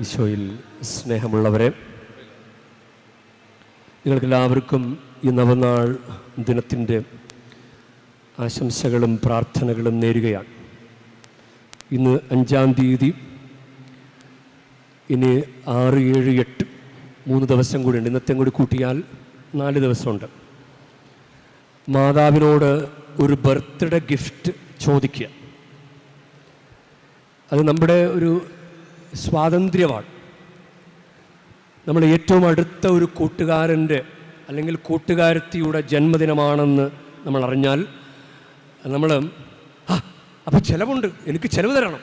ഈശോയിൽ സ്നേഹമുള്ളവരെ നിങ്ങൾക്കെല്ലാവർക്കും ഈ നവനാൾ ദിനത്തിന്റെ ആശംസകളും പ്രാർത്ഥനകളും നേരുകയാണ്. ഇന്ന് അഞ്ചാം തീയതി ഇനി ആറ് ഏഴ് എട്ട് മൂന്ന് ദിവസം കൂടിയുണ്ട് ഇന്നത്തെ കൂടി കൂട്ടിയാൽ നാല് ദിവസമുണ്ട്. മാതാവിനോട് ഒരു ബർത്ത്ഡേ ഗിഫ്റ്റ് ചോദിക്കുക. അത് നമ്മുടെ ഒരു സ്വാതന്ത്ര്യമാണ് നമ്മൾ ഏറ്റവും അടുത്ത ഒരു കൂട്ടുകാരന്റെ അല്ലെങ്കിൽ കൂട്ടുകാരത്തിയുടെ ജന്മദിനമാണെന്ന് നമ്മൾ അറിഞ്ഞാൽ നമ്മൾ ആ അപ്പോൾ ചിലവുണ്ട് എനിക്ക് ചിലവ് തരണം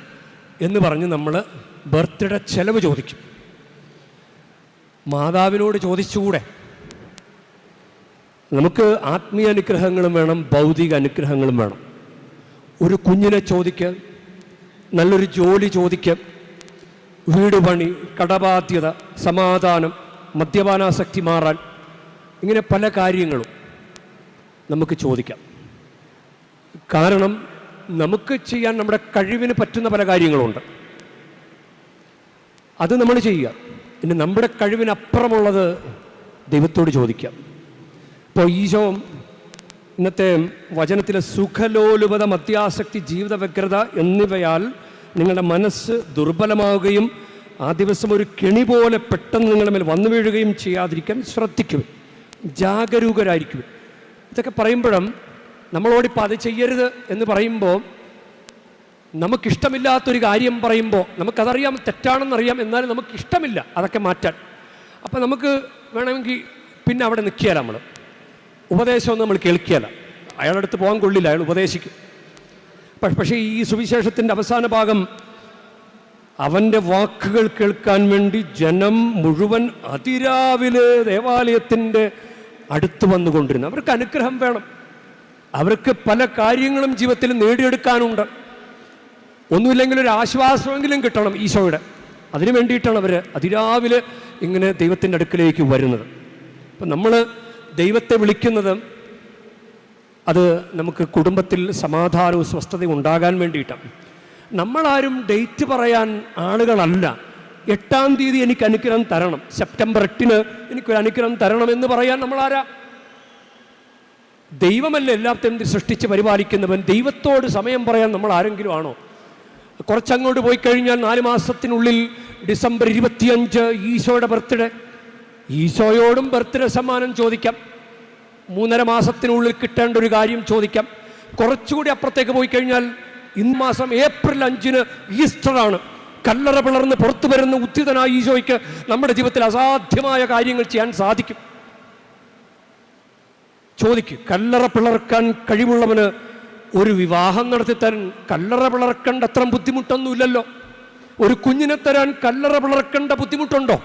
എന്ന് പറഞ്ഞ് നമ്മൾ ബർത്ത്ഡേ ചിലവ് ചോദിക്കും. മാതാവിനോട് ചോദിച്ചുകൂടെ? നമുക്ക് ആത്മീയ അനുഗ്രഹങ്ങളും വേണം ഭൗതിക അനുഗ്രഹങ്ങളും വേണം. ഒരു കുഞ്ഞിനെ ചോദിക്കുക നല്ലൊരു ജോലി ചോദിക്കുക വീട് പണി കടബാധ്യത സമാധാനം മദ്യപാനാസക്തി മാറാൻ ഇങ്ങനെ പല കാര്യങ്ങളും നമുക്ക് ചോദിക്കാം. കാരണം നമുക്ക് ചെയ്യാൻ നമ്മുടെ കഴിവിന് പറ്റുന്ന പല കാര്യങ്ങളുണ്ട്. അത് നമ്മൾ ചെയ്യുക. പിന്നെ നമ്മുടെ കഴിവിനപ്പുറമുള്ളത് ദൈവത്തോട് ചോദിക്കാം. ഇപ്പോൾ ഈശോ ഇന്നത്തെ വചനത്തിലെ സുഖലോലുപത മദ്യാസക്തി ജീവിത വ്യഗ്രത എന്നിവയാൽ നിങ്ങളുടെ മനസ്സ് ദുർബലമാവുകയും ആ ദിവസം ഒരു കെണി പോലെ പെട്ടെന്ന് നിങ്ങളുടെ മേൽ വന്നു വീഴുകയും ചെയ്യാതിരിക്കാൻ ശ്രദ്ധിക്കും ജാഗരൂകരായിരിക്കും ഇതൊക്കെ പറയുമ്പോഴും നമ്മളോടിപ്പോൾ അത് ചെയ്യരുത് എന്ന് പറയുമ്പോൾ നമുക്കിഷ്ടമില്ലാത്തൊരു കാര്യം പറയുമ്പോൾ നമുക്കതറിയാം തെറ്റാണെന്നറിയാം എന്നാലും നമുക്ക് ഇഷ്ടമില്ല അതൊക്കെ മാറ്റാൻ. അപ്പം നമുക്ക് വേണമെങ്കിൽ പിന്നെ അവിടെ നിൽക്കുകയല്ല നമ്മൾ. ഉപദേശമൊന്നും നമ്മൾ കേൾക്കുകയല്ല. അയാളടുത്ത് പോകാൻ കൊള്ളില്ല അയാൾ ഉപദേശിക്കും. പക്ഷ- ഈ സുവിശേഷത്തിന്റെ അവസാന ഭാഗം അവന്റെ വാക്കുകൾ കേൾക്കാൻ വേണ്ടി ജനം മുഴുവൻ അതിരാവിലെ ദേവാലയത്തിന്റെ അടുത്ത് വന്നുകൊണ്ടിരുന്നു. അവർക്ക് അനുഗ്രഹം വേണം. അവർക്ക് പല കാര്യങ്ങളും ജീവിതത്തിൽ നേടിയെടുക്കാനുണ്ട്. ഒന്നുമില്ലെങ്കിൽ ഒരു ആശ്വാസമെങ്കിലും കിട്ടണം ഈശോയുടെ. അതിനു വേണ്ടിയിട്ടാണ് അവർ അതിരാവിലെ ഇങ്ങനെ ദൈവത്തിന്റെ അടുക്കിലേക്ക് വരുന്നത്. അപ്പം നമ്മൾ ദൈവത്തെ വിളിക്കുന്നത് അത് നമുക്ക് കുടുംബത്തിൽ സമാധാനവും സ്വസ്ഥതയും ഉണ്ടാകാൻ വേണ്ടിയിട്ടാണ് നമ്മളാരും ഡേറ്റ് പറയാൻ ആളുകളല്ല. എട്ടാം തീയതി എനിക്ക് അനുഗ്രഹം തരണം. സെപ്റ്റംബർ എട്ടിന് എനിക്കൊരു അനുഗ്രഹം തരണം എന്ന് പറയാൻ നമ്മളാരാ? ദൈവമല്ല എല്ലാത്തിനും സൃഷ്ടിച്ച് പരിപാലിക്കുന്നവൻ. ദൈവത്തോട് സമയം പറയാൻ നമ്മൾ ആരെങ്കിലും ആണോ? കുറച്ചങ്ങോട്ട് പോയി കഴിഞ്ഞാൽ നാല് മാസത്തിനുള്ളിൽ ഡിസംബർ ഇരുപത്തിയഞ്ച് ഈശോയുടെ ബർത്ത്ഡേ. ഈശോയോടും ബർത്ത്ഡേ സമ്മാനം ചോദിക്കാം. മൂന്നര മാസത്തിനുള്ളിൽ കിട്ടേണ്ട ഒരു കാര്യം ചോദിക്കാം. കുറച്ചുകൂടി അപ്പുറത്തേക്ക് പോയി കഴിഞ്ഞാൽ ഇന്ന് മാസം ഏപ്രിൽ അഞ്ചിന് ഈസ്റ്ററാണ് കല്ലറ പിളർന്ന് പുറത്തു വരുന്ന ഉദ്ധിതനായി ഈശോയ്ക്ക് നമ്മുടെ ജീവിതത്തിൽ അസാധ്യമായ കാര്യങ്ങൾ ചെയ്യാൻ സാധിക്കും. ചോദിക്കും കല്ലറ പിളർക്കാൻ കഴിവുള്ളവന് ഒരു വിവാഹം നടത്തി തരാൻ കല്ലറ പിളർക്കേണ്ട അത്ര ബുദ്ധിമുട്ടൊന്നുമില്ലല്ലോ. ഒരു കുഞ്ഞിനെ തരാൻ കല്ലറ പിളർക്കേണ്ട ബുദ്ധിമുട്ടുണ്ടോ?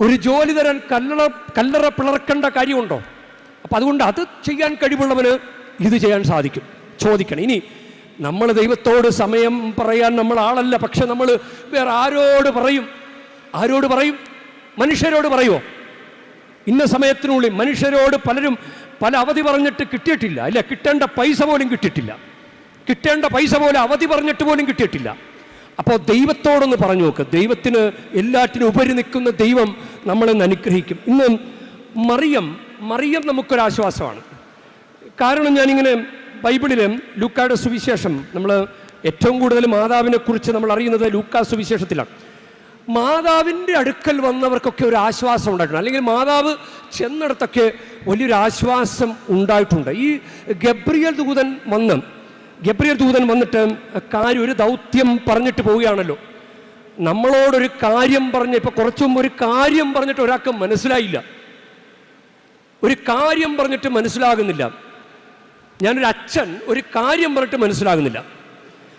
ഒരു ജോലി തരാൻ കല്ലറ കല്ലറ പിളർക്കേണ്ട കാര്യമുണ്ടോ? അപ്പം അതുകൊണ്ട് അത് ചെയ്യാൻ കഴിവുള്ളവന് ഇത് ചെയ്യാൻ സാധിക്കും. ചോദിക്കണം. ഇനി നമ്മൾ ദൈവത്തോട് സമയം പറയാൻ നമ്മൾ ആളല്ല പക്ഷെ നമ്മൾ വേറെ ആരോട് പറയും? ആരോട് പറയും? മനുഷ്യരോട് പറയുമോ ഇന്ന സമയത്തിനുള്ളിൽ മനുഷ്യരോട് പലരും പല അവധി പറഞ്ഞിട്ട് കിട്ടിയിട്ടില്ല. അല്ല കിട്ടേണ്ട പൈസ പോലും കിട്ടിയിട്ടില്ല. കിട്ടേണ്ട പൈസ പോലെ അവധി പറഞ്ഞിട്ട് പോലും കിട്ടിയിട്ടില്ല. അപ്പോൾ ദൈവത്തോടൊന്ന് പറഞ്ഞു നോക്ക്. ദൈവത്തിന് എല്ലാറ്റിനും ഉപരി നിൽക്കുന്ന ദൈവം നമ്മളെ അനുഗ്രഹിക്കും. ഇന്ന് മറിയം മറിയം നമുക്കൊരാശ്വാസമാണ്. കാരണം ഞാനിങ്ങനെ ബൈബിളിൽ ലൂക്കായുടെ സുവിശേഷം നമ്മൾ ഏറ്റവും കൂടുതൽ മാതാവിനെ കുറിച്ച് നമ്മൾ അറിയുന്നത് ലൂക്കാ സുവിശേഷത്തിലാണ്. മാതാവിന്റെ അടുക്കൽ വന്നവർക്കൊക്കെ ഒരു ആശ്വാസം ഉണ്ടായിട്ടുണ്ട്. അല്ലെങ്കിൽ മാതാവ് ചെന്നിടത്തൊക്കെ വലിയൊരു ആശ്വാസം ഉണ്ടായിട്ടുണ്ട്. ഈ ഗബ്രിയൽ ദൂതൻ വന്ന് ഗബ്രിയൽ ദൂതൻ വന്നിട്ട് കാര്യം ഒരു ദൗത്യം പറഞ്ഞിട്ട് പോവുകയാണല്ലോ. നമ്മളോടൊരു കാര്യം പറഞ്ഞ് ഇപ്പൊ കുറച്ചു മുമ്പ് ഒരു കാര്യം പറഞ്ഞിട്ട് ഒരാൾക്ക് മനസ്സിലായില്ല. ഒരു കാര്യം പറഞ്ഞിട്ട് മനസ്സിലാകുന്നില്ല. ഞാനൊരു അച്ഛൻ ഒരു കാര്യം പറഞ്ഞിട്ട് മനസ്സിലാകുന്നില്ല.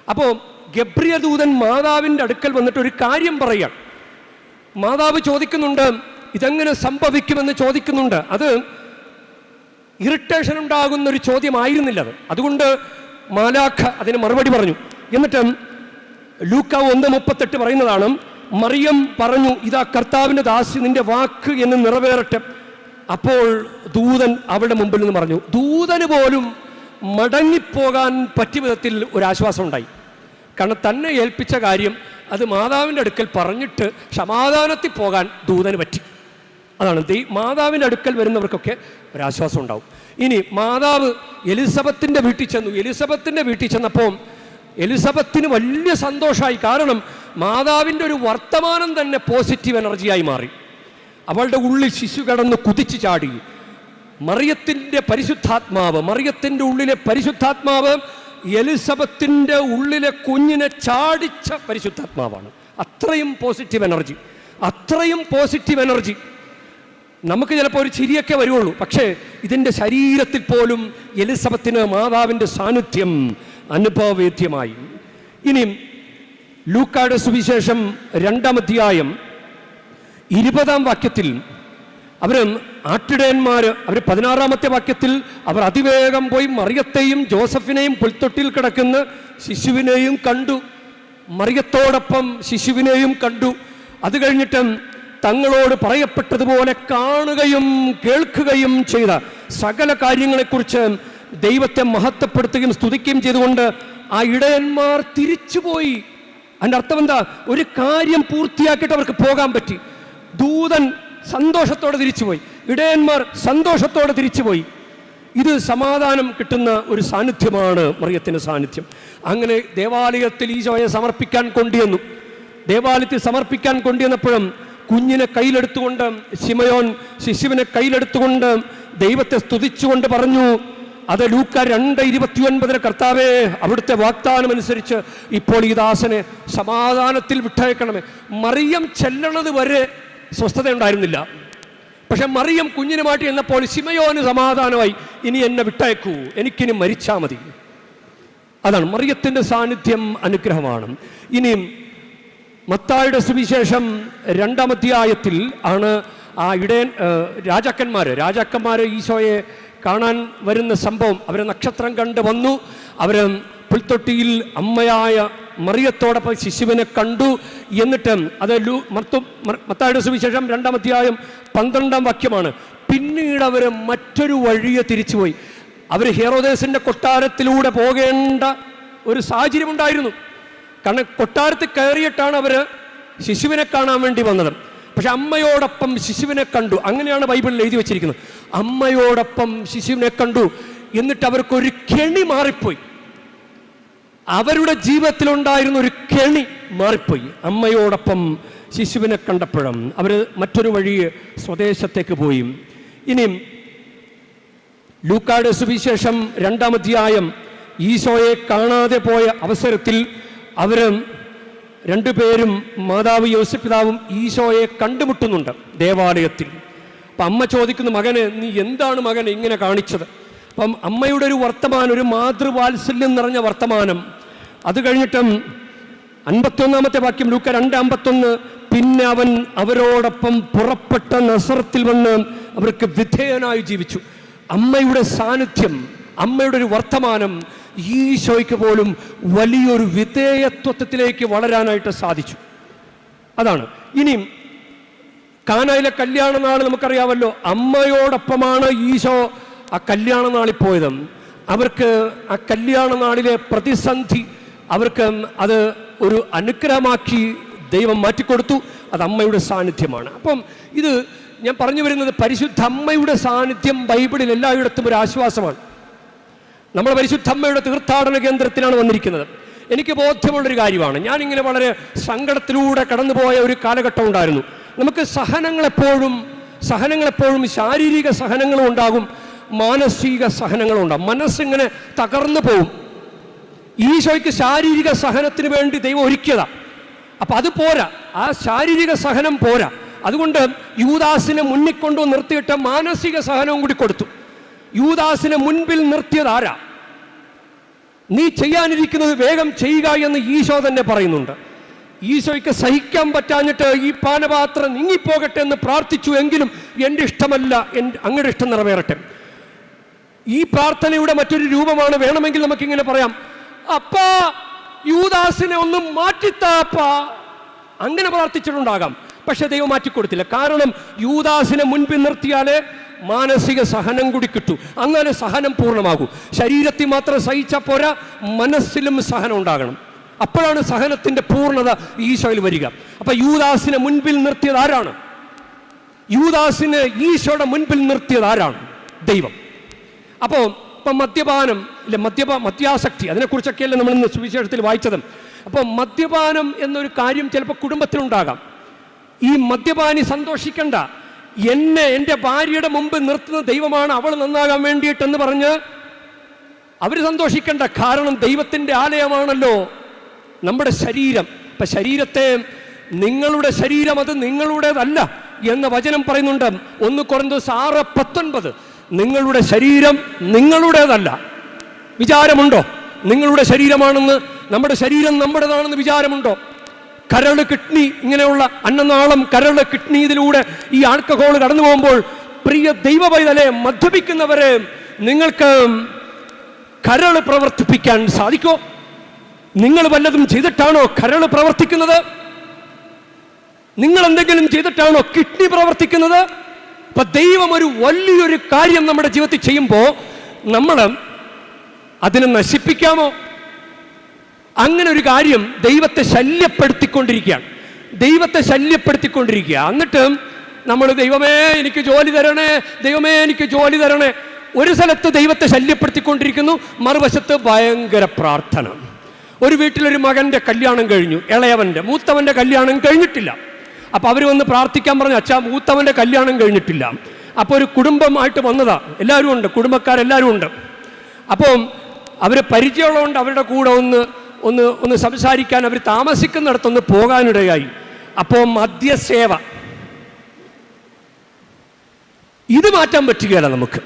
അപ്പോൾ ഗബ്രിയ ദൂതൻ മാതാവിന്റെ അടുക്കൽ വന്നിട്ട് ഒരു കാര്യം പറയുക മാതാവ് ചോദിക്കുന്നുണ്ട് ഇതെങ്ങനെ സംഭവിക്കുമെന്ന് ചോദിക്കുന്നുണ്ട്. അത് ഇറിറ്റേഷൻ ഉണ്ടാകുന്ന ഒരു ചോദ്യമായിരുന്നില്ല അത്. അതുകൊണ്ട് മാലാഖ അതിന് മറുപടി പറഞ്ഞു. എന്നിട്ട് ലൂക്ക ഒന്ന് മുപ്പത്തെട്ട് പറയുന്നതാണ് മറിയം പറഞ്ഞു ഇതാ കർത്താവിന്റെ ദാസി നിന്റെ വാക്ക് എന്ന് നിറവേറട്ടെ. അപ്പോൾ ദൂതൻ അവളുടെ മുമ്പിൽ നിന്ന് പറഞ്ഞു ദൂതന് പോലും മടങ്ങിപ്പോകാൻ പറ്റിയ വിധത്തിൽ ഒരു ആശ്വാസം ഉണ്ടായി. കാരണം തന്നെ ഏൽപ്പിച്ച കാര്യം അത് മാതാവിന്റെ അടുക്കൽ പറഞ്ഞിട്ട് സമാധാനത്തിൽ പോകാൻ ദൂതന് പറ്റി. അതാണ്. ദൈ മാതാവിന്റെ അടുക്കൽ വരുന്നവർക്കൊക്കെ ഒരാശ്വാസം ഉണ്ടാവും. ഇനി മാതാവ് എലിസബത്തിന്റെ വീട്ടിൽ ചെന്നു. എലിസബത്തിന്റെ വീട്ടിൽ ചെന്നപ്പോൾ എലിസബത്തിന് വലിയ സന്തോഷമായി. കാരണം മാതാവിന്റെ ഒരു വർത്തമാനം തന്നെ പോസിറ്റീവ് എനർജിയായി മാറി. അവളുടെ ഉള്ളിൽ ശിശു കടന്ന് കുതിച്ചു ചാടി. മറിയത്തിന്റെ പരിശുദ്ധാത്മാവ് മറിയത്തിന്റെ ഉള്ളിലെ പരിശുദ്ധാത്മാവ് എലിസബത്തിന്റെ ഉള്ളിലെ കുഞ്ഞിനെ ചാടിച്ച പരിശുദ്ധാത്മാവാണ്. അത്രയും പോസിറ്റീവ് എനർജി. അത്രയും പോസിറ്റീവ് എനർജി. നമുക്ക് ചിലപ്പോൾ ഒരു ചിരിയൊക്കെ വരുള്ളൂ. പക്ഷേ ഇതിന്റെ ശരീരത്തിൽ പോലും എലിസബത്തിന് മാതാവിന്റെ സാന്നിധ്യം അനുഭവവേദ്യമായി ഇനിയും ലൂക്കാട് സുവിശേഷം രണ്ടാം അധ്യായം ഇരുപതാം വാക്യത്തിൽ അവർ ആട്ടിടയന്മാർ അവർ പതിനാറാമത്തെ വാക്യത്തിൽ അവർ അതിവേഗം പോയി മറിയത്തെയും ജോസഫിനെയും പുൽത്തൊട്ടിൽ കിടക്കുന്ന ശിശുവിനെയും കണ്ടു. മറിയത്തോടൊപ്പം ശിശുവിനെയും കണ്ടു. അത് കഴിഞ്ഞിട്ട് തങ്ങളോട് പറയപ്പെട്ടതുപോലെ കാണുകയും കേൾക്കുകയും ചെയ്ത സകല കാര്യങ്ങളെക്കുറിച്ച് ദൈവത്തെ മഹത്വപ്പെടുത്തുകയും സ്തുതിക്കുകയും ചെയ്തുകൊണ്ട് ആ ഇടയന്മാർ തിരിച്ചുപോയി. അതിന്റെ അർത്ഥം എന്താ? ഒരു കാര്യം പൂർത്തിയാക്കിയിട്ട് അവർക്ക് പോകാൻ പറ്റി. ദൂതൻ സന്തോഷത്തോടെ തിരിച്ചുപോയി. ഇടയന്മാർ സന്തോഷത്തോടെ തിരിച്ചുപോയി. ഇത് സമാധാനം കിട്ടുന്ന ഒരു സാന്നിധ്യമാണ് മറിയത്തിന്റെ സാന്നിധ്യം. അങ്ങനെ ദേവാലയത്തിൽ ഈശോയെ സമർപ്പിക്കാൻ കൊണ്ടുവന്നു. ദേവാലയത്തിൽ സമർപ്പിക്കാൻ കൊണ്ടുവന്നപ്പോഴും കുഞ്ഞിനെ കയ്യിലെടുത്തുകൊണ്ട് ശിമയോൻ ശിശുവിനെ കയ്യിലെടുത്തുകൊണ്ട് ദൈവത്തെ സ്തുതിച്ചുകൊണ്ട് പറഞ്ഞു അത് ലൂക്ക രണ്ട് ഇരുപത്തിയൊൻപതിന് കർത്താവേ അവിടുത്തെ വാഗ്ദാനം അനുസരിച്ച് ഇപ്പോൾ ഈ ദാസനെ സമാധാനത്തിൽ വിട്ടയക്കണമേ. മറിയം ചെല്ലണത് വരെ സ്വസ്ഥത ഉണ്ടായിരുന്നില്ല. പക്ഷെ മറിയം കുഞ്ഞിനെ മാറ്റി എന്നപ്പോൾ ശിമയോന് സമാധാനമായി ഇനി എന്നെ വിട്ടയക്കൂ എനിക്കിനി മരിച്ചാൽ മതി. അതാണ് മറിയത്തിന്റെ സാന്നിധ്യം അനുഗ്രഹമാണ്. ഇനിയും മത്തായുടെ സുവിശേഷം രണ്ടാമധ്യായത്തിൽ ആണ് ആ ഇടയൻ രാജാക്കന്മാർ രാജാക്കന്മാർ ഈശോയെ കാണാൻ വരുന്ന സംഭവം. അവരെ നക്ഷത്രം കണ്ട് വന്നു. അവർ പുൽത്തൊട്ടിയിൽ അമ്മയായ മറിയത്തോടൊപ്പം ശിശുവിനെ കണ്ടു എന്നിട്ട് അത് ലൂ മർത്തു മത്തായുടെ സുവിശേഷം രണ്ടാമധ്യായം പന്ത്രണ്ടാം വാക്യമാണ്. പിന്നീട് അവർ മറ്റൊരു വഴിയെ തിരിച്ചുപോയി. അവർ ഹീറോദേശിന്റെ കൊട്ടാരത്തിലൂടെ പോകേണ്ട ഒരു സാഹചര്യം ഉണ്ടായിരുന്നു കാരണം കൊട്ടാരത്തിൽ കയറിയിട്ടാണ് അവർ ശിശുവിനെ കാണാൻ വേണ്ടി വന്നത്. പക്ഷെ അമ്മയോടൊപ്പം ശിശുവിനെ കണ്ടു. അങ്ങനെയാണ് ബൈബിളിൽ എഴുതി വെച്ചിരിക്കുന്നത്. അമ്മയോടൊപ്പം ശിശുവിനെ കണ്ടു. എന്നിട്ട് അവർക്ക് ഒരു കെണി മാറിപ്പോയി. അവരുടെ ജീവിതത്തിലുണ്ടായിരുന്ന ഒരു കെണി മാറിപ്പോയി. അമ്മയോടൊപ്പം ശിശുവിനെ കണ്ടപ്പോഴും അവർ മറ്റൊരു വഴി സ്വദേശത്തേക്ക് പോയി. ഇനിയും ലൂക്കാട് സുവിശേഷം രണ്ടാമധ്യായം ഈശോയെ കാണാതെ പോയ അവസരത്തിൽ അവർ രണ്ടുപേരും മാതാവ് യോസിപ്പിതാവും ഈശോയെ കണ്ടുമുട്ടുന്നുണ്ട് ദേവാലയത്തിൽ. അപ്പം അമ്മ ചോദിക്കുന്നു മകന് നീ എന്താണ് മകൻ ഇങ്ങനെ കാണിച്ചത്? അപ്പം അമ്മയുടെ ഒരു വർത്തമാനം ഒരു മാതൃവാത്സല്യം നിറഞ്ഞ വർത്തമാനം. അത് കഴിഞ്ഞിട്ടും അൻപത്തൊന്നാമത്തെ വാക്യം ലൂക്ക രണ്ട് അമ്പത്തൊന്ന് പിന്നെ അവൻ അവരോടൊപ്പം പുറപ്പെട്ട നസറത്തിൽ വന്ന് അവർക്ക് വിധേയനായി ജീവിച്ചു. അമ്മയുടെ സാന്നിധ്യം അമ്മയുടെ ഒരു വർത്തമാനം ഈശോയ്ക്ക് പോലും വലിയൊരു വിധേയത്വത്തിലേക്ക് വളരാനായിട്ട് സാധിച്ചു. അതാണ്. ഇനിയും കാനായിലെ കല്യാണ നാൾ നമുക്കറിയാമല്ലോ. അമ്മയോടൊപ്പമാണ് ഈശോ ആ കല്യാണ നാളിൽ പോയത്. അവർക്ക് ആ കല്യാണ നാളിലെ പ്രതിസന്ധി അവർക്ക് അത് ഒരു അനുഗ്രഹമാക്കി ദൈവം മാറ്റിക്കൊടുത്തു. അത് അമ്മയുടെ സാന്നിധ്യമാണ്. അപ്പം ഇത് ഞാൻ പറഞ്ഞു വരുന്നത് പരിശുദ്ധ അമ്മയുടെ സാന്നിധ്യം ബൈബിളിൽ എല്ലായിടത്തും ഒരു ആശ്വാസമാണ്. നമ്മൾ പരിശുദ്ധമ്മയുടെ തീർത്ഥാടന കേന്ദ്രത്തിലാണ് വന്നിരിക്കുന്നത്. എനിക്ക് ബോധ്യമുള്ളൊരു കാര്യമാണ്. ഞാനിങ്ങനെ വളരെ സങ്കടത്തിലൂടെ കടന്നുപോയ ഒരു കാലഘട്ടം ഉണ്ടായിരുന്നു. നമുക്ക് സഹനങ്ങളെപ്പോഴും സഹനങ്ങളെപ്പോഴും ശാരീരിക സഹനങ്ങളും ഉണ്ടാകും മാനസിക സഹനങ്ങളും ഉണ്ടാകും. മനസ്സിങ്ങനെ തകർന്നു പോകും ഈശോയ്ക്ക് ശാരീരിക സഹനത്തിന് വേണ്ടി ദൈവം ഒരുക്കിയതാ. അപ്പം അത് പോരാ. ആ ശാരീരിക സഹനം പോരാ. അതുകൊണ്ട് യൂദാസിനെ മുന്നിക്കൊണ്ടു നിർത്തിയിട്ട് മാനസിക സഹനവും കൂടി കൊടുത്തു. യൂദാസിനെ മുൻപിൽ നിർത്തിയത് ആരാ? നീ ചെയ്യാനിരിക്കുന്നത് വേഗം ചെയ്യുക എന്ന് ഈശോ തന്നെ പറയുന്നുണ്ട്. ഈശോയ്ക്ക് സഹിക്കാൻ പറ്റാഞ്ഞിട്ട് ഈ പാനപാത്രം നീങ്ങിപ്പോകട്ടെ എന്ന് പ്രാർത്ഥിച്ചു എങ്കിലും എന്റെ ഇഷ്ടമല്ല എന്റെ അങ്ങയുടെ ഇഷ്ടം നിറവേറട്ടെ. ഈ പ്രാർത്ഥനയുടെ മറ്റൊരു രൂപമാണ് വേണമെങ്കിൽ നമുക്കിങ്ങനെ പറയാം. അപ്പാ യൂദാസിനെ ഒന്ന് മാറ്റിത്താപ്പാ അങ്ങനെ പ്രാർത്ഥിച്ചിട്ടുണ്ടാകാം. പക്ഷെ ദൈവം മാറ്റിക്കൊടുത്തില്ല. കാരണം യൂദാസിനെ മുൻപിൽ നിർത്തിയാലേ മാനസിക സഹനം കൂടി കിട്ടൂ. അങ്ങനെ സഹനം പൂർണമാകൂ. ശരീരത്തിൽ മാത്രം സഹിച്ചാൽ പോരാ മനസ്സിലും സഹനം ഉണ്ടാകണം. അപ്പോഴാണ് സഹനത്തിന്റെ പൂർണത ഈശോയിൽ വരിക. അപ്പം യൂദാസിനെ മുൻപിൽ നിർത്തിയത് ആരാണ്? യൂദാസിനെ ഈശോയുടെ മുൻപിൽ നിർത്തിയത് ആരാണ്? ദൈവം. അപ്പോൾ ഇപ്പം മദ്യപാനം ഇല്ല മദ്യപ മദ്യാസക്തി അതിനെക്കുറിച്ചൊക്കെയല്ലേ നമ്മൾ ഇന്ന് സുവിശേഷത്തിൽ വായിച്ചത്? അപ്പോൾ മദ്യപാനം എന്നൊരു കാര്യം ചിലപ്പോൾ കുടുംബത്തിലുണ്ടാകാം. ഈ മദ്യപാനി സന്തോഷിക്കണ്ട. എന്നെ എന്റെ ഭാര്യയുടെ മുമ്പ് നിർത്തുന്ന ദൈവമാണ് അവൾ നന്നാകാൻ വേണ്ടിയിട്ടെന്ന് പറഞ്ഞ് അവർ സന്തോഷിക്കേണ്ട കാരണം ദൈവത്തിന്റെ ആലയമാണല്ലോ നമ്മുടെ ശരീരം. ഇപ്പം ശരീരത്തെ നിങ്ങളുടെ ശരീരം അത് നിങ്ങളുടേതല്ല എന്ന വചനം പറയുന്നുണ്ട്. ഒന്ന് കുറഞ്ഞത് ആറ് പത്തൊൻപത്. നിങ്ങളുടെ ശരീരം നിങ്ങളുടേതല്ല. വിചാരമുണ്ടോ? നിങ്ങളുടെ ശരീരമാണെന്ന് നമ്മുടെ ശരീരം നമ്മുടേതാണെന്ന് വിചാരമുണ്ടോ? കരൾ കിഡ്നി ഇങ്ങനെയുള്ള അന്നനാളം കരൾ കിഡ്നി ഇതിലൂടെ ഈ ആൾക്കഹോൾ കടന്നു പോകുമ്പോൾ പ്രിയ ദൈവ പൈതലെ മദ്യപിക്കുന്നവരെ നിങ്ങൾക്ക് കരൾ പ്രവർത്തിപ്പിക്കാൻ സാധിക്കോ? നിങ്ങൾ വല്ലതും ചെയ്തിട്ടാണോ കരൾ പ്രവർത്തിക്കുന്നത്? നിങ്ങൾ എന്തെങ്കിലും ചെയ്തിട്ടാണോ കിഡ്നി പ്രവർത്തിക്കുന്നത്? ഇപ്പൊ ദൈവം ഒരു വലിയൊരു കാര്യം നമ്മുടെ ജീവിതത്തിൽ ചെയ്യുമ്പോൾ നമ്മൾ അതിനെ നശിപ്പിക്കാമോ? അങ്ങനെ ഒരു കാര്യം ദൈവത്തെ ശല്യപ്പെടുത്തിക്കൊണ്ടിരിക്കുകയാണ്. ദൈവത്തെ ശല്യപ്പെടുത്തിക്കൊണ്ടിരിക്കുക. എന്നിട്ട് നമ്മൾ ദൈവമേ എനിക്ക് ജോലി തരണേ ദൈവമേ എനിക്ക് ജോലി തരണേ. ഒരു സ്ഥലത്ത് ദൈവത്തെ ശല്യപ്പെടുത്തിക്കൊണ്ടിരിക്കുന്നു. മറുവശത്ത് ഭയങ്കര പ്രാർത്ഥന. ഒരു വീട്ടിലൊരു മകന്റെ കല്യാണം കഴിഞ്ഞു ഇളയവന്റെ മൂത്തവന്റെ കല്യാണം കഴിഞ്ഞിട്ടില്ല. അപ്പോൾ അവർ വന്ന് പ്രാർത്ഥിക്കാൻ പറഞ്ഞു അച്ഛാ മൂത്തവന്റെ കല്യാണം കഴിഞ്ഞിട്ടില്ല. അപ്പോൾ ഒരു കുടുംബമായിട്ട് വന്നതാ. എല്ലാവരും ഉണ്ട് കുടുംബക്കാരെല്ലാവരും ഉണ്ട്. അപ്പം അവർ പരിചയമുള്ളതുകൊണ്ട് അവരുടെ കൂടെ ഒന്ന് ഒന്ന് ഒന്ന് സംസാരിക്കാൻ അവർ താമസിക്കുന്നിടത്തൊന്ന് പോകാനിടയായി. അപ്പോൾ മദ്യസേവ. ഇത് മാറ്റാൻ പറ്റുകയില്ല നമുക്ക്.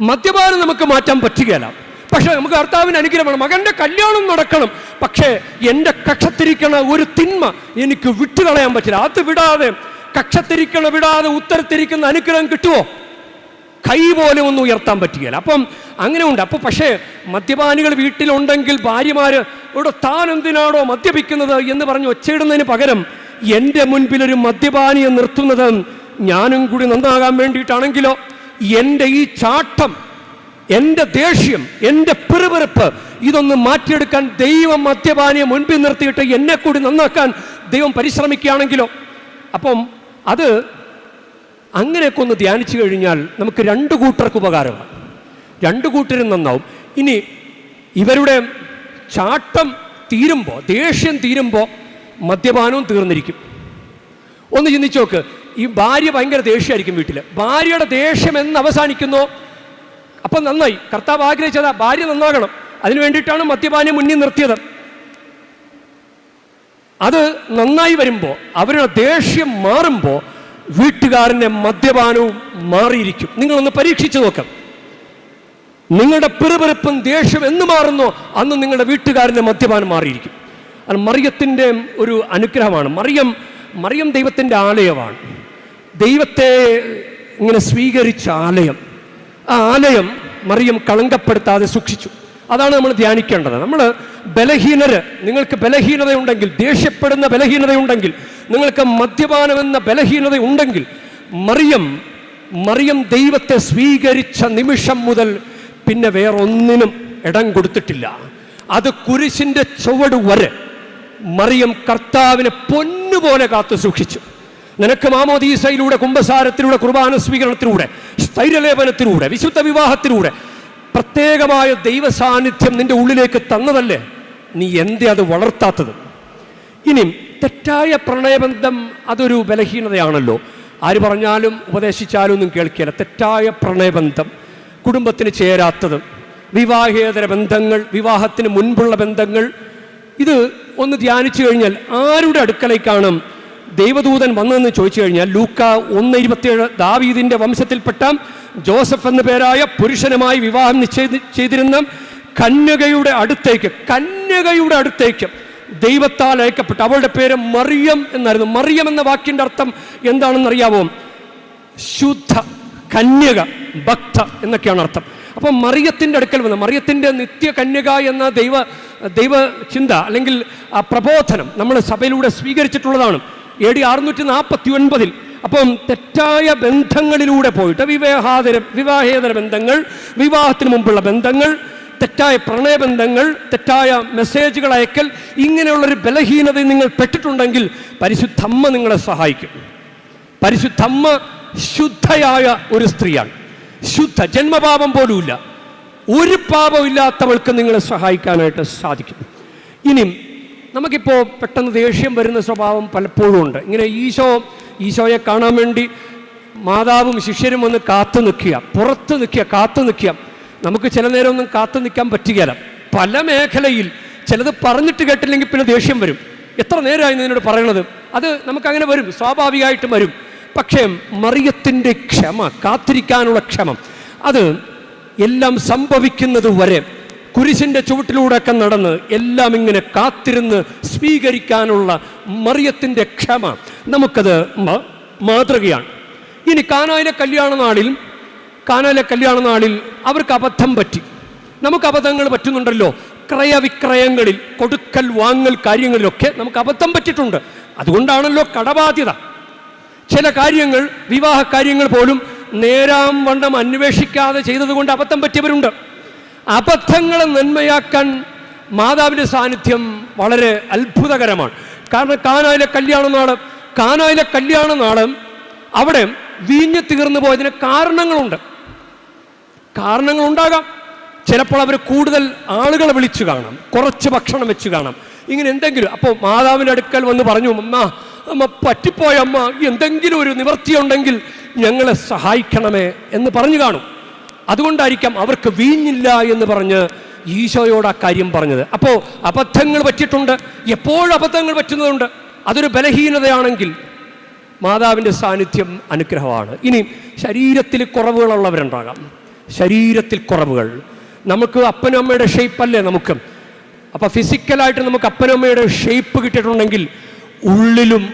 മദ്യപാനം നമുക്ക് മാറ്റാൻ പറ്റുകയില്ല. പക്ഷേ നമുക്ക് കർത്താവിന് അനുഗ്രഹമാണ്. മകന്റെ കല്യാണം നടക്കണം. പക്ഷേ എന്റെ കക്ഷത്തിരിക്കണ ഒരു തിന്മ എനിക്ക് വിട്ടുകളയാൻ പറ്റില്ല. അത് വിടാതെ കക്ഷത്തിരിക്കണ വിടാതെ ഉത്തരത്തിരിക്കുന്ന അനുഗ്രഹം കിട്ടുമോ കൈ പോലെ ഒന്നും ഉയർത്താൻ പറ്റുകയില്ല. അപ്പം അങ്ങനെ ഉണ്ട് അപ്പോൾ പക്ഷേ മദ്യപാനികൾ വീട്ടിലുണ്ടെങ്കിൽ ഭാര്യമാര് ഇവിടെ താൻ എന്തിനാണോ മദ്യപിക്കുന്നത് എന്ന് പറഞ്ഞ് ഒച്ചയിടുന്നതിന് പകരം എന്റെ മുൻപിലൊരു മദ്യപാനിയെ നിർത്തുന്നത് ഞാനും കൂടി നന്നാകാൻ വേണ്ടിയിട്ടാണെങ്കിലോ എന്റെ ഈ ചാട്ടം എന്റെ ദേഷ്യം എന്റെ പിറുപിറുപ്പ് ഇതൊന്ന് മാറ്റിയെടുക്കാൻ ദൈവം മദ്യപാനിയെ മുൻപിൽ നിർത്തിയിട്ട് എന്നെ കൂടി നന്നാക്കാൻ ദൈവം പരിശ്രമിക്കുകയാണെങ്കിലോ. അപ്പം അത് അങ്ങനെയൊക്കെ ഒന്ന് ധ്യാനിച്ചു കഴിഞ്ഞാൽ നമുക്ക് രണ്ട് കൂട്ടർക്ക് ഉപകാരമാണ്. രണ്ട് കൂട്ടരും നന്നാവും. ഇനി ഇവരുടെ ചാട്ടം തീരുമ്പോൾ ദേഷ്യം തീരുമ്പോൾ മദ്യപാനവും തീർന്നിരിക്കും. ഒന്ന് ചിന്തിച്ചു നോക്ക്. ഈ ഭാര്യ ഭയങ്കര ദേഷ്യമായിരിക്കും വീട്ടിൽ ഭാര്യയുടെ ദേഷ്യം എന്ന് അവസാനിക്കുന്നു. അപ്പം നന്നായി. കർത്താവ് ആഗ്രഹിച്ചതാ ഭാര്യ നന്നാകണം. അതിനു വേണ്ടിയിട്ടാണ് മദ്യപാനം മുന്നിൽ നിർത്തിയത്. അത് നന്നായി വരുമ്പോൾ അവരുടെ ദേഷ്യം മാറുമ്പോൾ വീട്ടുകാരന്റെ മദ്യപാനവും മാറിയിരിക്കും. നിങ്ങളൊന്ന് പരീക്ഷിച്ചു നോക്കാം. നിങ്ങളുടെ പിറുപിറുപ്പും ദേഷ്യം എന്ന് മാറുന്നോ അന്ന് നിങ്ങളുടെ വീട്ടുകാരന്റെ മദ്യപാനം മാറിയിരിക്കും. അത് മറിയത്തിന്റെ ഒരു അനുഗ്രഹമാണ്. മറിയം മറിയം ദൈവത്തിന്റെ ആലയമാണ്. ദൈവത്തെ ഇങ്ങനെ സ്വീകരിച്ച ആലയം. ആ ആലയം മറിയം കളങ്കപ്പെടുത്താതെ സൂക്ഷിച്ചു. അതാണ് നമ്മൾ ധ്യാനിക്കേണ്ടത്. നമ്മൾ ബലഹീനര് നിങ്ങൾക്ക് ബലഹീനതയുണ്ടെങ്കിൽ ദേഷ്യപ്പെടുന്ന ബലഹീനതയുണ്ടെങ്കിൽ നിങ്ങൾക്ക് മദ്യപാനമെന്ന ബലഹീനത ഉണ്ടെങ്കിൽ മറിയം മറിയം ദൈവത്തെ സ്വീകരിച്ച നിമിഷം മുതൽ പിന്നെ വേറൊന്നിനും ഇടം കൊടുത്തിട്ടില്ല. അത് കുരിശിന്റെ ചുവട് വരെ മറിയം കർത്താവിനെ പൊന്നുപോലെ കാത്തു സൂക്ഷിച്ചു. നിനക്ക് മാമോദീസയിലൂടെ കുംഭസാരത്തിലൂടെ കുർബാന സ്വീകരണത്തിലൂടെ സ്ഥൈര്യലേപനത്തിലൂടെ വിശുദ്ധ വിവാഹത്തിലൂടെ പ്രത്യേകമായ ദൈവ സാന്നിധ്യം നിന്റെ ഉള്ളിലേക്ക് തന്നതല്ലേ? നീ എന്തേ അത് വളർത്താത്തത്? ഇനി തെറ്റായ പ്രണയബന്ധം അതൊരു ബലഹീനതയാണല്ലോ. ആര് പറഞ്ഞാലും ഉപദേശിച്ചാലും ഒന്നും കേൾക്കില്ല തെറ്റായ പ്രണയബന്ധം കുടുംബത്തിന് ചേരാത്തത് വിവാഹേതര ബന്ധങ്ങൾ വിവാഹത്തിന് മുൻപുള്ള ബന്ധങ്ങൾ ഇത് ഒന്ന് ധ്യാനിച്ചു കഴിഞ്ഞാൽ ആരുടെ അടുക്കലേക്കാണ് ദൈവദൂതൻ വന്നതെന്ന് ചോദിച്ചു കഴിഞ്ഞാൽ ലൂക്ക ഒന്ന് ഇരുപത്തിയേഴ് ദാവീദിന്റെ വംശത്തിൽപ്പെട്ട ജോസഫ് എന്ന പേരായ പുരുഷനുമായി വിവാഹം നിശ്ചയി ചെയ്തിരുന്ന കന്യകയുടെ അടുത്തേക്ക് കന്യകയുടെ അടുത്തേക്ക് ദൈവത്താൽ അയക്കപ്പെട്ട അവളുടെ പേര് മറിയം എന്നായിരുന്നു. മറിയം എന്ന വാക്കിന്റെ അർത്ഥം എന്താണെന്ന് അറിയാവോ ശുദ്ധ കന്യക ഭക്ത എന്നൊക്കെയാണ് അർത്ഥം. അപ്പോൾ മറിയത്തിന്റെ അടുക്കൽ വന്ന മറിയത്തിന്റെ നിത്യ കന്യക എന്ന ദൈവ ദൈവ ചിന്ത അല്ലെങ്കിൽ ആ പ്രബോധനം നമ്മൾ സഭയിലൂടെ സ്വീകരിച്ചിട്ടുള്ളതാണ്. എ ഡി അറുന്നൂറ്റി നാൽപ്പത്തി ഒൻപതിൽ അപ്പം തെറ്റായ ബന്ധങ്ങളിലൂടെ പോയിട്ട് വിവാഹാതര വിവാഹേതര ബന്ധങ്ങൾ വിവാഹത്തിന് മുമ്പുള്ള ബന്ധങ്ങൾ തെറ്റായ പ്രണയബന്ധങ്ങൾ തെറ്റായ മെസ്സേജുകൾ അയക്കൽ ഇങ്ങനെയുള്ളൊരു ബലഹീനത നിങ്ങൾ പെട്ടിട്ടുണ്ടെങ്കിൽ പരിശുദ്ധമ്മ നിങ്ങളെ സഹായിക്കും. പരിശുദ്ധമ്മ ശുദ്ധയായ ഒരു സ്ത്രീയാണ്. ശുദ്ധ ജന്മപാപം പോലുമില്ല. ഒരു പാപമില്ലാത്തവൾക്ക് നിങ്ങളെ സഹായിക്കാനായിട്ട് സാധിക്കും. ഇനിയും നമുക്കിപ്പോൾ പെട്ടെന്ന് ദേഷ്യം വരുന്ന സ്വഭാവം പലപ്പോഴും ഉണ്ട്. ഇങ്ങനെ ഈശോ ഈശോയെ കാണാൻ വേണ്ടി മാതാവും ശിഷ്യരും വന്ന് കാത്തു നിൽക്കുക പുറത്ത് നിൽക്കുക കാത്തു നിൽക്കുക. നമുക്ക് ചില നേരമൊന്നും കാത്തു നിൽക്കാൻ പറ്റുകയില്ല. പല മേഖലയിൽ ചിലത് പറഞ്ഞിട്ട് കേട്ടില്ലെങ്കിൽ പിന്നെ ദേഷ്യം വരും. എത്ര നേരമായി നിന്നോട് പറയണത്? അത് നമുക്കങ്ങനെ വരും. സ്വാഭാവികമായിട്ടും വരും. പക്ഷേ മറിയത്തിന്റെ ക്ഷമ കാത്തിരിക്കാനുള്ള ക്ഷമം അത് എല്ലാം സംഭവിക്കുന്നത് വരെ കുരിശിന്റെ ചുവട്ടിലൂടെയൊക്കെ നടന്ന് എല്ലാം ഇങ്ങനെ കാത്തിരുന്ന് സ്വീകരിക്കാനുള്ള മറിയത്തിന്റെ ക്ഷമ നമുക്കത് മാതൃകയാണ്. ഇനി കാനായിലെ കല്യാണ നാളിൽ കാനായിലെ കല്യാണ നാളിൽ അവർക്ക് അബദ്ധം പറ്റി. നമുക്ക് അബദ്ധങ്ങൾ പറ്റുന്നുണ്ടല്ലോ. ക്രയവിക്രയങ്ങളിൽ കൊടുക്കൽ വാങ്ങൽ കാര്യങ്ങളിലൊക്കെ നമുക്ക് അബദ്ധം പറ്റിയിട്ടുണ്ട്. അതുകൊണ്ടാണല്ലോ കടബാധ്യത. ചില കാര്യങ്ങൾ വിവാഹ കാര്യങ്ങൾ പോലും നേരാം വണ്ണം അന്വേഷിക്കാതെ ചെയ്തതുകൊണ്ട് അബദ്ധം പറ്റിയവരുണ്ട്. അബദ്ധങ്ങളെ നന്മയാക്കാൻ മാതാവിന്റെ സാന്നിധ്യം വളരെ അത്ഭുതകരമാണ്. കാരണം കാനായിലെ കല്യാണ നാട് കാനായിലെ കല്യാണ നാട് അവിടെ വീഞ്ഞ് തീർന്നു പോയതിന് കാരണങ്ങളുണ്ട്. കാരണങ്ങളുണ്ടാകാം. ചിലപ്പോൾ അവർ കൂടുതൽ ആളുകളെ വിളിച്ചു കാണാം. കുറച്ച് ഭക്ഷണം വെച്ച് കാണാം. ഇങ്ങനെ എന്തെങ്കിലും അപ്പോൾ മാതാവിന്റെ അടുക്കൽ വന്ന് പറഞ്ഞു അമ്മ അമ്മ പറ്റിപ്പോയ അമ്മ. എന്തെങ്കിലും ഒരു നിവൃത്തിയുണ്ടെങ്കിൽ ഞങ്ങളെ സഹായിക്കണമേ എന്ന് പറഞ്ഞു കാണും. അതുകൊണ്ടായിരിക്കാം അവർക്ക് വീഞ്ഞില്ല എന്ന് പറഞ്ഞ് ഈശോയോട് ആ കാര്യം പറഞ്ഞത്. അപ്പോൾ അബദ്ധങ്ങൾ പറ്റിയിട്ടുണ്ട്. എപ്പോഴും അബദ്ധങ്ങൾ പറ്റുന്നതുണ്ട്. അതൊരു ബലഹീനതയാണെങ്കിൽ മാതാവിന്റെ സാന്നിധ്യം അനുഗ്രഹമാണ്. ഇനി ശരീരത്തിൽ കുറവുകളുള്ളവരുണ്ടാകാം. ശരീരത്തിൽ കുറവുകൾ. നമുക്ക് അപ്പനും അമ്മയുടെ ഷേപ്പല്ലേ നമുക്ക്? അപ്പം ഫിസിക്കലായിട്ട് നമുക്ക് അപ്പനും അമ്മയുടെ ഷേപ്പ് കിട്ടിയിട്ടുണ്ടെങ്കിൽ ഉള്ളിലും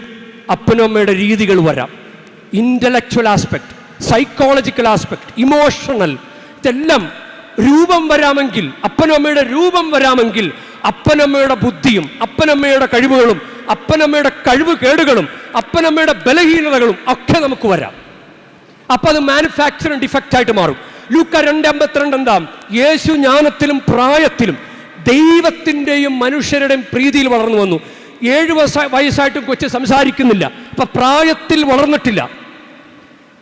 അപ്പനും അമ്മയുടെ രീതികൾ വരാം. Intellectual aspect psychological aspect emotional ഇതെല്ലാം രൂപം വരാമെങ്കിൽ അപ്പനും അമ്മയുടെ രൂപം വരാമെങ്കിൽ അപ്പനമ്മയുടെ ബുദ്ധിയും അപ്പനമ്മയുടെ കഴിവുകളും അപ്പനമ്മയുടെ കഴിവ് കേടുകളും അപ്പനമ്മയുടെ ബലഹീനതകളും ഒക്കെ നമുക്ക് വരാം. അപ്പം അത് മാനുഫാക്ചറിങ് ഡിഫക്റ്റ് ആയിട്ട് മാറും. ലൂക്ക രണ്ട് അമ്പത്തിരണ്ട് എന്താ? യേശു ജ്ഞാനത്തിലും പ്രായത്തിലും ദൈവത്തിന്റെയും മനുഷ്യരുടെയും പ്രീതിയിൽ വളർന്നു വന്നു. ഏഴ് വയസ്സ വയസ്സായിട്ടും കൊച്ചു സംസാരിക്കുന്നില്ല. അപ്പൊ പ്രായത്തിൽ വളർന്നിട്ടില്ല.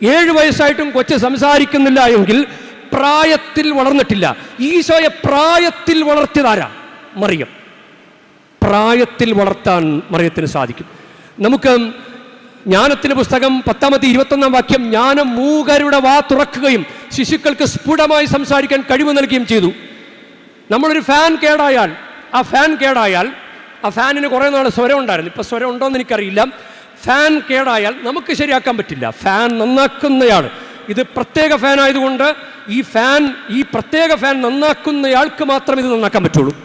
ഏഴ് വയസ്സായിട്ടും കൊച്ചു സംസാരിക്കുന്നില്ല എങ്കിൽ പ്രായത്തിൽ വളർന്നിട്ടില്ല. ഈശോയെ പ്രായത്തിൽ വളർത്തിയതാരാ? മറിയം. പ്രായത്തിൽ വളർത്താൻ മറിയത്തിന് സാധിക്കും. നമുക്ക് ജ്ഞാനത്തിന്റെ പുസ്തകം പത്താമത്തെ ഇരുപത്തൊന്നാം വാക്യം ജ്ഞാനം മൂകരുടെ വാ തുറക്കുകയും ശിശുക്കൾക്ക് സ്ഫുടമായി സംസാരിക്കാൻ കഴിവ് നൽകുകയും ചെയ്തു. നമ്മളൊരു ഫാൻ കേടായാൽ ആ ഫാൻ കേടായാൽ ആ ഫാനിന് കുറേ നാൾ സ്വരം ഉണ്ടായിരുന്നു. ഇപ്പോൾ സ്വരം ഉണ്ടോ എന്ന് എനിക്കറിയില്ല. ഫാൻ കേടായാൽ നമുക്ക് ശരിയാക്കാൻ പറ്റില്ല. ഫാൻ നന്നാക്കുന്നയാൾ ഇത് പ്രത്യേക ഫാൻ ആയതുകൊണ്ട് ഈ ഫാൻ ഈ പ്രത്യേക ഫാൻ നന്നാക്കുന്നയാൾക്ക് മാത്രമേ ഇത് നന്നാക്കാൻ പറ്റുള്ളൂ.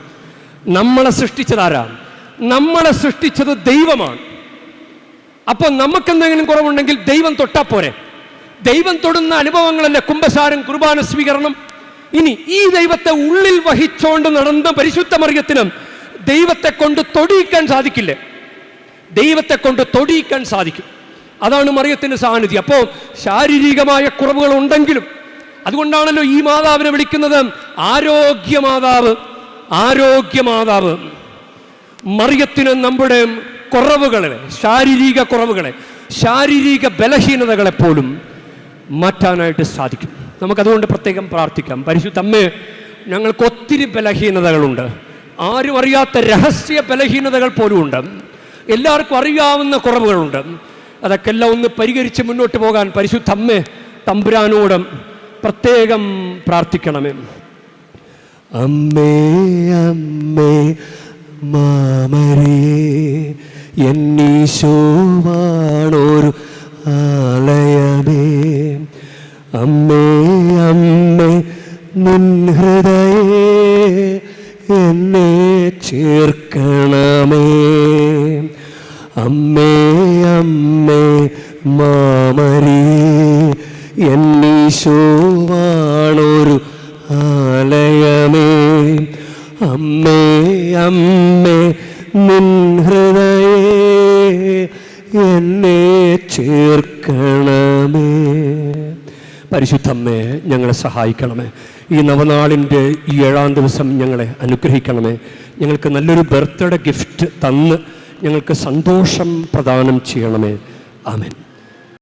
നമ്മളെ സൃഷ്ടിച്ചതാരാണ് നമ്മളെ സൃഷ്ടിച്ചത് ദൈവമാണ്. അപ്പോൾ നമുക്കെന്തെങ്കിലും കുറവുണ്ടെങ്കിൽ ദൈവം തൊട്ടാ പോരെ. ദൈവം തൊടുന്ന അനുഭവങ്ങളല്ലേ കുംഭസാരം കുർബാന സ്വീകരണം. ഇനി ഈ ദൈവത്തെ ഉള്ളിൽ വഹിച്ചോണ്ട് നടന്ന പരിശുദ്ധ മറിയത്തിനും ദൈവത്തെ കൊണ്ട് തൊടിയിക്കാൻ സാധിക്കില്ലേ? ദൈവത്തെ കൊണ്ട് തൊടിയിക്കാൻ സാധിക്കും. അതാണ് മറിയത്തിന്റെ സാന്നിധ്യം. അപ്പോൾ ശാരീരികമായ കുറവുകൾ ഉണ്ടെങ്കിലും അതുകൊണ്ടാണല്ലോ ഈ മാതാവിനെ വിളിക്കുന്നത് ആരോഗ്യമാതാവ് ആരോഗ്യമാതാവ് മറിയത്തിന് നമ്മുടെ കുറവുകളെ ശാരീരിക കുറവുകളെ ശാരീരിക ബലഹീനതകളെ പോലും മാറ്റാനായിട്ട് സാധിക്കും. നമുക്കതുകൊണ്ട് പ്രത്യേകം പ്രാർത്ഥിക്കാം. പരിശുദ്ധ അമ്മേ ഞങ്ങൾക്ക് ഒത്തിരി ബലഹീനതകളുണ്ട്. ആരും അറിയാത്ത രഹസ്യ ബലഹീനതകൾ പോലും ഉണ്ട് എല്ലാവർക്കും അറിയാവുന്ന കുറവുകളുണ്ട്. അതൊക്കെ എല്ലാം ഒന്ന് പരിഹരിച്ച് മുന്നോട്ട് പോകാൻ പരിശുദ്ധ അമ്മേ തമ്പുരാനോട് പ്രത്യേകം പ്രാർത്ഥിക്കണമേ. അമ്മേ അമ്മേ മാമരിയേ എന്നീശോവാണോരു ആലയമേ. അമ്മേ അമ്മേ നിൻ ഹൃദയേ എന്നെ ചേർക്കണമേ. അമ്മേ അമ്മേ മാമരിയേ എന്നീശോവാണൊരു ആലയമേ. അമ്മേ അമ്മേ നിൻ ഹൃദയേ എന്നെ ചേർക്കണമേ. പരിശുദ്ധമ്മേ ഞങ്ങളെ സഹായിക്കണമേ. ഈ നവനാളിന്റെ ഈ ഏഴാം ദിവസം ഞങ്ങളെ അനുഗ്രഹിക്കണമേ. ഞങ്ങൾക്ക് നല്ലൊരു ബർത്ത്ഡേ ഗിഫ്റ്റ് തന്ന് ഞങ്ങൾക്ക് സന്തോഷം പ്രദാനം ചെയ്യണമേ. ആമേൻ.